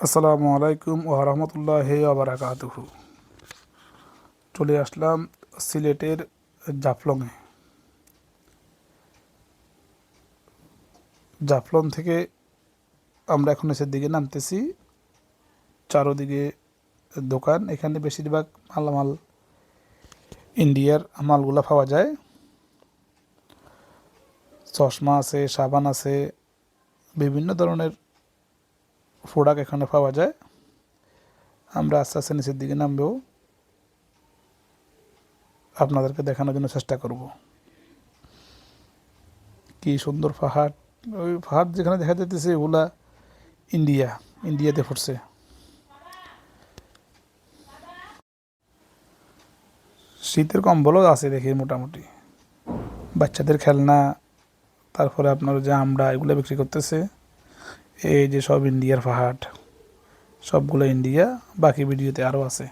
আসসালামু আলাইকুম ও রহমতুল্লাহ আবরাকাতুহু চলে আসলাম সিলেটের জাফলংয়ে। জাফলং থেকে আমরা এখন এসের দিকে নামতেছি। চারোদিকে দোকান, এখানে বেশিরভাগ মালামাল ইন্ডিয়ার মালগুলা পাওয়া যায়। চশমা আছে, সাবান আছে, বিভিন্ন ধরনের প্রোডাক্ট এখানে পাওয়া যায়। আমরা আস্তে আস্তে নিচের দিকে নামবেও আপনাদেরকে দেখানোর জন্য চেষ্টা করব। কি সুন্দর পাহাড়। ওই পাহাড় যেখানে দেখা যাইতেছে ওগুলা ইন্ডিয়া, ইন্ডিয়াতে পড়ছে শীতের কম্বলও আছে দেখি মোটামুটি। বাচ্চাদের খেলনা, তারপরে আপনার যে আমরা এগুলো বিক্রি করতেছে। এই যে সব ইন্ডিয়ার পাহাড় সবগুলো ইন্ডিয়া বাকি ভিডিওতে আরও আছে।